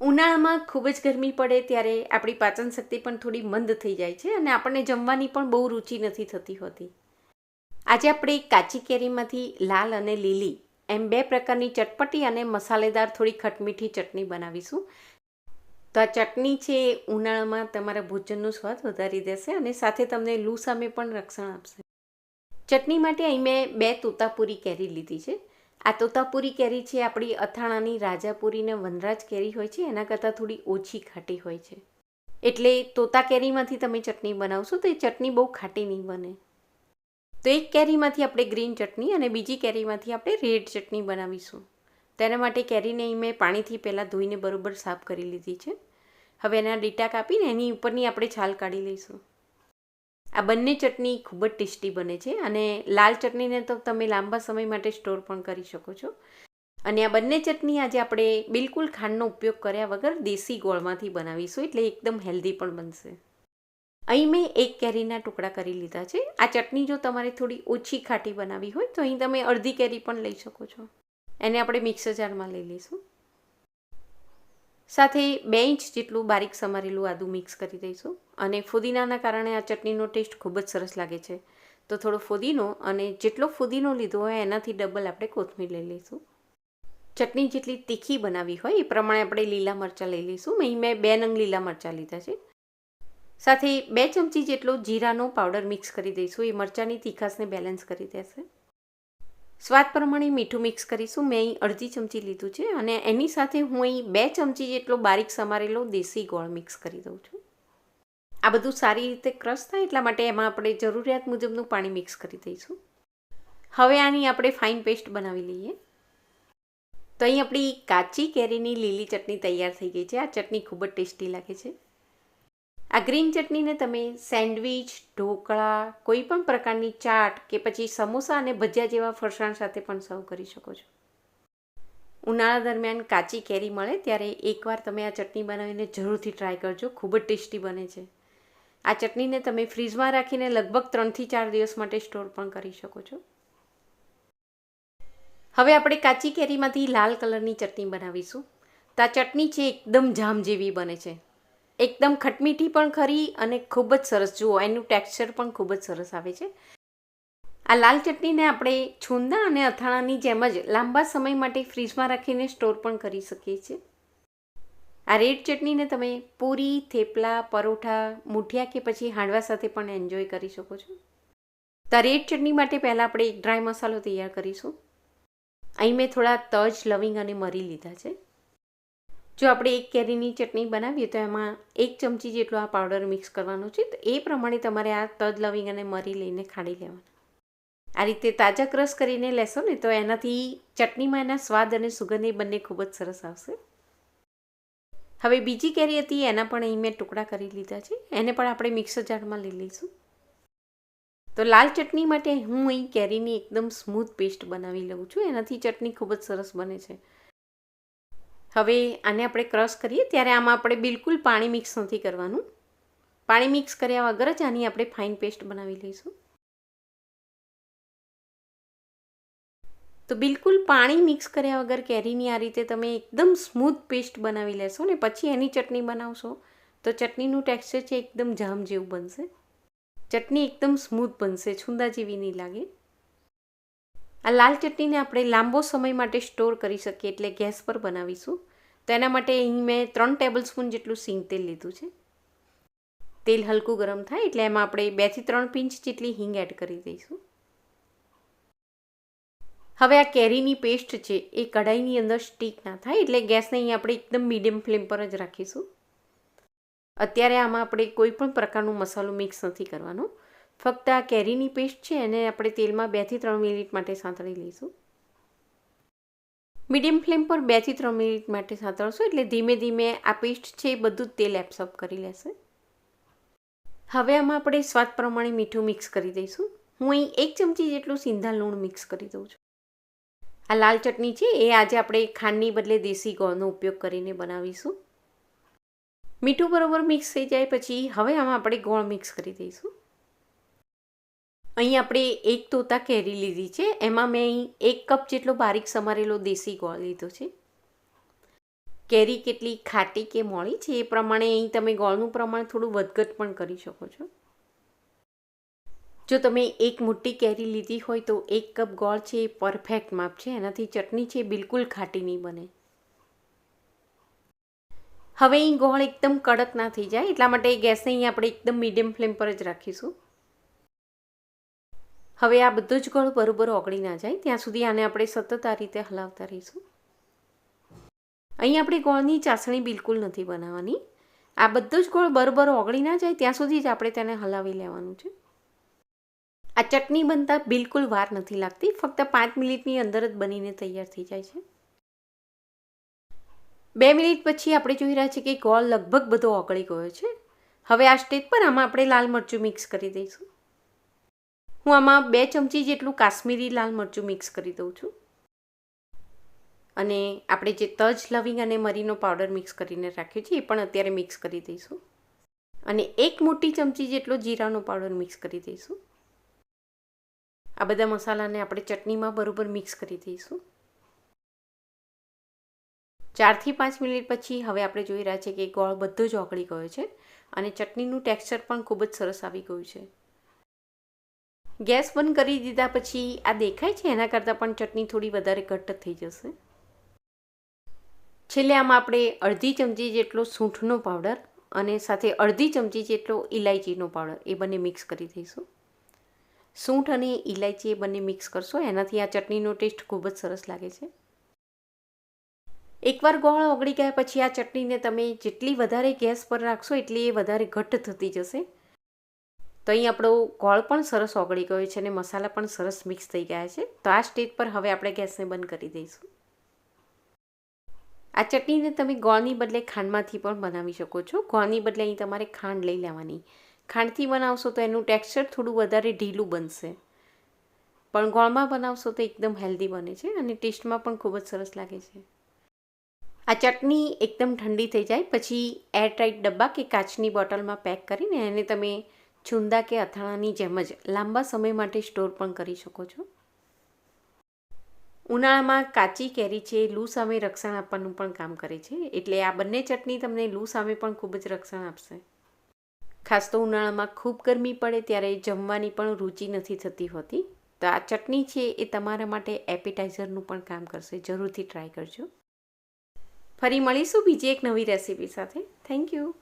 ઉનાળામાં ખૂબ જ ગરમી પડે ત્યારે આપણી પાચન શક્તિ પણ થોડી મંદ થઈ જાય છે અને આપણને જમવાની પણ બહુ રુચિ નથી થતી હોતી. આજે આપણે કાચી કેરીમાંથી લાલ અને લીલી એમ બે પ્રકારની ચટપટી અને મસાલેદાર થોડી ખટમીઠી ચટણી બનાવીશું. તો આ ચટણી છે એ ઉનાળામાં તમારા ભોજનનો સ્વાદ વધારી દેશે અને સાથે તમને લૂ સામે પણ રક્ષણ આપશે. ચટણી માટે અહીં મેં બે તોતાપુરી કેરી લીધી છે. આ તોતાપુરી કેરી છે, આપણી અથાણાની રાજાપુરી ને વનરાજ કેરી હોય છે, એના કરતાં થોડી ઓછી ખાટી હોય છે. એટલે તોતા કેરીમાંથી તમે ચટણી બનાવશો તો એ ચટણી બહુ ખાટી નહીં બને. તો એક કેરીમાંથી આપણે ગ્રીન ચટણી અને બીજી કેરીમાંથી આપણે રેડ ચટણી બનાવીશું. તેના માટે કેરીને મેં પાણીથી પહેલાં ધોઈને બરાબર સાફ કરી લીધી છે. હવે એના ડીટા કાપીને એની ઉપરની આપણે છાલ કાઢી લઈશું. આ બંને ચટણી ખૂબ જ ટેસ્ટી બને છે અને લાલ ચટણીને તો તમે લાંબા સમય માટે સ્ટોર પણ કરી શકો છો. અને આ બંને ચટણી આજે આપણે બિલકુલ ખાંડનો ઉપયોગ કર્યા વગર દેશી ગોળમાંથી બનાવીશું એટલે એકદમ હેલ્ધી પણ બનશે. અહીં મેં એક કેરીના ટુકડા કરી લીધા છે. આ ચટણી જો તમારે થોડી ઓછી ખાટી બનાવી હોય તો અહીં તમે અડધી કેરી પણ લઈ શકો છો. એને આપણે મિક્સર જારમાં લઈ લઈશું. સાથે બે ઇંચ જેટલું બારીક સમારેલું આદું મિક્સ કરી દઈશું. અને ફુદીનાના કારણે આ ચટણીનો ટેસ્ટ ખૂબ જ સરસ લાગે છે. તો થોડો ફુદીનો અને જેટલો ફુદીનો લીધો હોય એનાથી ડબલ આપણે કોથમીર લઈ લઈશું. ચટણી જેટલી તીખી બનાવી હોય એ પ્રમાણે આપણે લીલા મરચાં લઈ લઈશું. અહીં મેં બે નંગ લીલા મરચાં લીધા છે. સાથે બે ચમચી જેટલો જીરાનો પાવડર મિક્સ કરી દઈશું. એ મરચાંની તીખાસને બેલેન્સ કરી દેશે. સ્વાદ પ્રમાણે મીઠું મિક્સ કરીશું. મેં અહીં અડધી ચમચી લીધું છે અને એની સાથે હું અહીં બે ચમચી જેટલો બારીક સમારેલો દેશી ગોળ મિક્સ કરી દઉં છું. આ બધું સારી રીતે ક્રશ થાય એટલા માટે એમાં આપણે જરૂરિયાત મુજબનું પાણી મિક્સ કરી દઈશું. હવે આની આપણે ફાઇન પેસ્ટ બનાવી લઈએ. તો અહીં આપણી કાચી કેરીની લીલી ચટણી તૈયાર થઈ ગઈ છે. આ ચટણી ખૂબ જ ટેસ્ટી લાગે છે. આ ગ્રીન ચટણીને તમે સેન્ડવિચ, ઢોકળા કોઈ પણ પ્રકારની ચાટ કે પછી સમોસા અને ભજીયા જેવા ફરસાણ સાથે પણ સર્વ કરી શકો છો. ઉનાળા દરમિયાન કાચી કેરી મળે ત્યારે એકવાર તમે આ ચટણી બનાવીને જરૂરથી ટ્રાય કરજો, ખૂબ જ ટેસ્ટી બને છે. આ ચટણીને તમે ફ્રીજમાં રાખીને લગભગ ત્રણથી ચાર દિવસ માટે સ્ટોર પણ કરી શકો છો. હવે આપણે કાચી કેરીમાંથી લાલ કલરની ચટણી બનાવીશું. તો આ ચટણી છે એકદમ જામ જેવી બને છે. એકદમ ખટમીઠી પણ ખરી અને ખૂબ જ સરસ. જુઓ, એનું ટેક્સચર પણ ખૂબ જ સરસ આવે છે. આ લાલ ચટણીને આપણે છુંદા અને અથાણાની જેમ જ લાંબા સમય માટે ફ્રીજમાં રાખીને સ્ટોર પણ કરી શકીએ છીએ. આ રેડ ચટણીને તમે પૂરી, થેપલા, પરોઠા, મુઠિયા કે પછી હાંડવા સાથે પણ એન્જોય કરી શકો છો. તો રેડ ચટણી માટે પહેલાં આપણે એક ડ્રાય મસાલો તૈયાર કરીશું. અહીં મેં થોડા તજ, લવિંગ અને મરી લીધા છે. જો આપણે એક કેરીની ચટણી બનાવીએ તો એમાં એક ચમચી જેટલો આ પાવડર મિક્સ કરવાનો છે, તો એ પ્રમાણે તમારે આ તજ લવિંગ અને મરી લઈને ખાડી લેવાના. આ રીતે તાજા ક્રશ કરીને લેશો ને, તો એનાથી ચટણીમાં એના સ્વાદ અને સુગંધ એ બંને ખૂબ જ સરસ આવશે. હવે બીજી કેરી હતી, એના પણ અહીં મેં ટુકડા કરી લીધા છે, એને પણ આપણે મિક્સર જારમાં લઈ લઈશું. તો લાલ ચટણી માટે હું અહીં કેરીની એકદમ સ્મૂથ પેસ્ટ બનાવી લઉં છું, એનાથી ચટણી ખૂબ જ સરસ બને છે. હવે આને આપણે ક્રશ કરીએ, ત્યારે આમાં આપણે બિલકુલ પાણી મિક્સ નથી કરવાનું. પાણી મિક્સ કર્યા વગર જ આની આપણે ફાઇન પેસ્ટ બનાવી લઈશું. તો બિલકુલ પાણી મિક્સ કર્યા વગર કેરીની આ રીતે તમે એકદમ સ્મૂથ પેસ્ટ બનાવી લેશો ને, પછી એની ચટણી બનાવશો, તો ચટણીનું ટેક્સચર છે એકદમ જામ જેવું બનશે. ચટણી એકદમ સ્મૂથ બનશે, છુંદા જેવી નહીં લાગે. આ લાલ ચટણીને આપણે લાંબો સમય માટે સ્ટોર કરી શકીએ એટલે ગેસ પર બનાવીશું. તો એના માટે અહીં મેં ત્રણ ટેબલ સ્પૂન જેટલું સિંગ તેલ લીધું છે. તેલ હલકું ગરમ થાય એટલે એમાં આપણે બેથી ત્રણ પિંચ જેટલી હિંગ એડ કરી દઈશું. હવે આ કેરીની પેસ્ટ છે એ કઢાઈની અંદર સ્ટીક ના થાય એટલે ગેસને અહીં આપણે એકદમ મીડિયમ ફ્લેમ પર જ રાખીશું. અત્યારે આમાં આપણે કોઈ પણ પ્રકારનું મસાલો મિક્સ નથી કરવાનો. ફક્ત આ કેરીની પેસ્ટ છે એને આપણે તેલમાં બેથી ત્રણ મિનિટ માટે સાંતળી લઈશું. મીડિયમ ફ્લેમ પર બેથી ત્રણ મિનિટ માટે સાંતળશો એટલે ધીમે ધીમે આ પેસ્ટ છે એ બધું જ તેલ એબ્સોર્બ કરી લેશે. હવે આમાં આપણે સ્વાદ પ્રમાણે મીઠું મિક્સ કરી દઈશું. હું અહીં એક ચમચી જેટલું સિંધા લૂણ મિક્સ કરી દઉં છું. આ લાલ ચટણી છે એ આજે આપણે ખાંડની બદલે દેશી ગોળનો ઉપયોગ કરીને બનાવીશું. મીઠું બરાબર મિક્સ થઈ જાય પછી હવે આમાં આપણે ગોળ મિક્સ કરી દઈશું. અહીં આપણે એક તોતા કેરી લીધી છે. એમાં મેં અહીં એક કપ જેટલો બારીક સમારેલો દેશી ગોળ લીધો છે. કેરી કેટલી ખાટી કે મોળી છે એ પ્રમાણે અહીં તમે ગોળનું પ્રમાણ થોડું વધઘટ પણ કરી શકો છો. જો તમે એક મોટી કેરી લીધી હોય તો એક કપ ગોળ છે એ પરફેક્ટ માપ છે. એનાથી ચટણી છે બિલકુલ ખાટી નહીં બને. હવે અહીં ગોળ એકદમ કડક ના થઈ જાય. એટલા માટે ગેસને અહીં આપણે એકદમ મીડિયમ ફ્લેમ પર જ રાખીશું. હવે આ બધો જ ગોળ બરોબર ઓગળી ના જાય. ત્યાં સુધી આને આપણે સતત આ રીતે હલાવતા રહીશું. અહીં આપણે ગોળની ચાસણી બિલકુલ નથી બનાવવાની. આ બધો જ ગોળ બરોબર ઓગળી ના જાય ત્યાં સુધી જ આપણે તેને હલાવી લેવાનું છે. આ ચટણી બનતા બિલકુલ વાર નથી લાગતી. ફક્ત પાંચ મિનિટની અંદર જ બનીને તૈયાર થઈ જાય છે. બે મિનિટ પછી આપણે જોઈ રહ્યા છીએ કે ગોળ લગભગ બધો ઓગળી ગયો છે. હવે આ સ્ટેજ પર આમાં આપણે લાલ મરચું મિક્સ કરી દઈશું. હું આમાં બે ચમચી જેટલું કાશ્મીરી લાલ મરચું મિક્સ કરી દઉં છું. અને આપણે જે તજ લવિંગ અને મરીનો પાવડર મિક્સ કરીને રાખ્યો છે, એ પણ અત્યારે મિક્સ કરી દઈશું. અને એક મોટી ચમચી જેટલો જીરાનો પાવડર મિક્સ કરી દઈશું. આ બધા મસાલાને આપણે ચટણીમાં બરોબર મિક્સ કરી દઈશું. ચારથી પાંચ મિનિટ પછી હવે આપણે જોઈ રહ્યા છીએ કે ગોળ બધો જ ઓગળી ગયો છે અને ચટણીનું ટેક્સચર પણ ખૂબ જ સરસ આવી ગયું છે. ગેસ બંધ કરી દીધા પછી આ દેખાય છે? એના કરતાં પણ ચટણી થોડી વધારે ઘટ્ટ થઈ જશે. છેલ્લે આમાં આપણે અડધી ચમચી જેટલો સૂંઠનો પાવડર અને સાથે અડધી ચમચી જેટલો ઇલાયચીનો પાવડર, એ બંને મિક્સ કરી દઈશું. સૂંઠ અને ઇલાયચી એ બંને મિક્સ કરશો, એનાથી આ ચટણીનો ટેસ્ટ ખૂબ જ સરસ લાગે છે. એકવાર ગોળ ઓગળી ગયા પછી આ ચટણીને તમે જેટલી વધારે ગેસ પર રાખશો, એટલી એ વધારે ઘટ્ટ થતી જશે. તો અહીં આપણો ગોળ પણ સરસ ઓગળી ગયો છે અને મસાલા પણ સરસ મિક્સ થઈ ગયા છે. તો આ સ્ટેજ પર હવે આપણે ગેસને બંધ કરી દઈશું. આ ચટણીને તમે ગોળની બદલે ખાંડમાંથી પણ બનાવી શકો છો. ગોળની બદલે અહીં તમારે ખાંડ લઈ લેવાની. ખાંડથી બનાવશો તો એનું ટેક્સચર થોડું વધારે ઢીલું બનશે. પણ ગોળમાં બનાવશો તો એકદમ હેલ્ધી બને છે અને ટેસ્ટમાં પણ ખૂબ જ સરસ લાગે છે. આ ચટણી એકદમ ઠંડી થઈ જાય. પછી એરટાઇટ ડબ્બા કે કાચની બોટલમાં પેક કરીને એને તમે છુંદા કે અથાણાની જેમ જ લાંબા સમય માટે સ્ટોર પણ કરી શકો છો. ઉનાળામાં કાચી કેરી છે, લૂ સામે રક્ષણ આપવાનું પણ કામ કરે છે. એટલે આ બંને ચટણી તમને લૂ સામે પણ ખૂબ જ રક્ષણ આપશે. ખાસ તો ઉનાળામાં ખૂબ ગરમી પડે ત્યારે જમવાની પણ રુચિ નથી થતી હોતી. તો આ ચટણી છે એ તમારા માટે એપેટાઇઝરનું પણ કામ કરશે. જરૂરથી ટ્રાય કરજો. ફરી મળીશું બીજી એક નવી રેસીપી સાથે. Thank you.